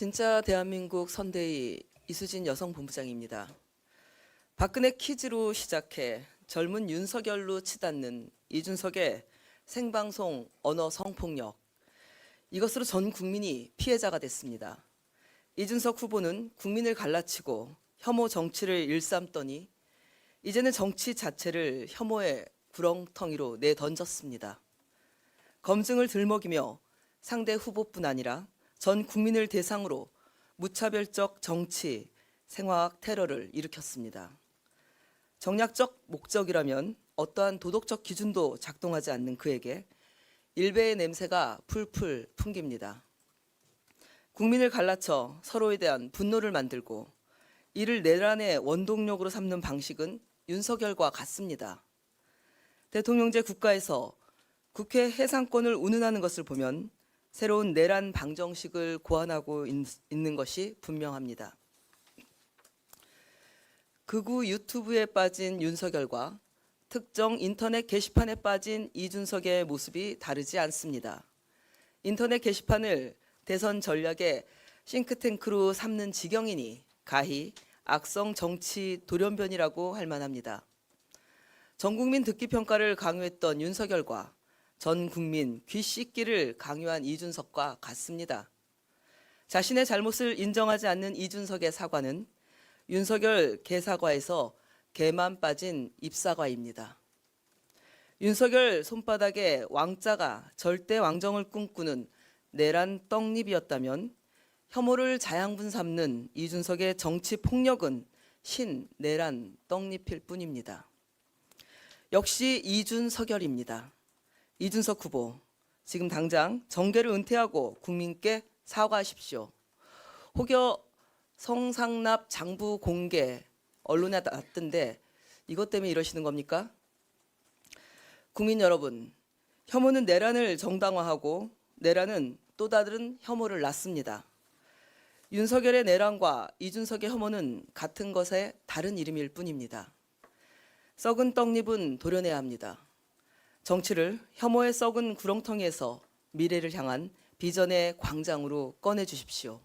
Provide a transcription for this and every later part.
진짜 대한민국 선대위 이수진 여성본부장입니다. 박근혜 퀴즈로 시작해 젊은 윤석열로 치닫는 이준석의 생방송 언어 성폭력. 이것으로 전 국민이 피해자가 됐습니다. 이준석 후보는 국민을 갈라치고 혐오 정치를 일삼더니 이제는 정치 자체를 혐오의 구렁텅이로 내던졌습니다. 검증을 들먹이며 상대 후보뿐 아니라 전 국민을 대상으로 무차별적 정치, 생화학 테러를 일으켰습니다. 정략적 목적이라면 어떠한 도덕적 기준도 작동하지 않는 그에게 일배의 냄새가 풀풀 풍깁니다. 국민을 갈라쳐 서로에 대한 분노를 만들고 이를 내란의 원동력으로 삼는 방식은 윤석열과 같습니다. 대통령제 국가에서 국회 해상권을 운운하는 것을 보면 새로운 내란 방정식을 고안하고 있- 있는 것이 분명합니다. 극우 유튜브에 빠진 윤석열과 특정 인터넷 게시판에 빠진 이준석의 모습이 다르지 않습니다. 인터넷 게시판을 대선 전략의 싱크탱크로 삼는 지경이니 가히 악성 정치 돌연변이라고 할 만합니다. 전 국민 듣기 평가를 강요했던 윤석열과 전 국민 귀 씻기를 강요한 이준석과 같습니다. 자신의 잘못을 인정하지 않는 이준석의 사과는 윤석열 개사과에서 개만 빠진 입사과입니다. 윤석열 손바닥에 왕자가 절대 왕정을 꿈꾸는 내란 떡잎이었다면 혐오를 자양분 삼는 이준석의 정치 폭력은 신 내란 떡잎일 뿐입니다. 역시 이준석열입니다. 이준석 후보, 지금 당장 정계를 은퇴하고 국민께 사과하십시오. 혹여 성상납 장부 공개 언론에 났던데 이것 때문에 이러시는 겁니까? 국민 여러분, 혐오는 내란을 정당화하고 내란은 또 다른 혐오를 낳습니다. 윤석열의 내란과 이준석의 혐오는 같은 것의 다른 이름일 뿐입니다. 썩은 떡잎은 도려내야 합니다. 정치를 혐오의 썩은 구렁텅이에서 미래를 향한 비전의 광장으로 꺼내 주십시오.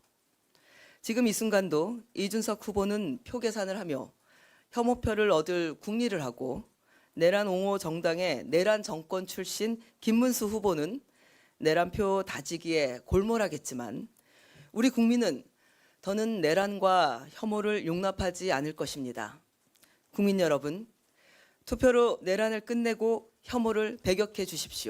지금 이 순간도 이준석 후보는 표 계산을 하며 혐오표를 얻을 국리를 하고 내란 옹호 정당의 내란 정권 출신 김문수 후보는 내란표 다지기에 골몰하겠지만 우리 국민은 더는 내란과 혐오를 용납하지 않을 것입니다. 국민 여러분, 투표로 내란을 끝내고 혐오를 배격해 주십시오.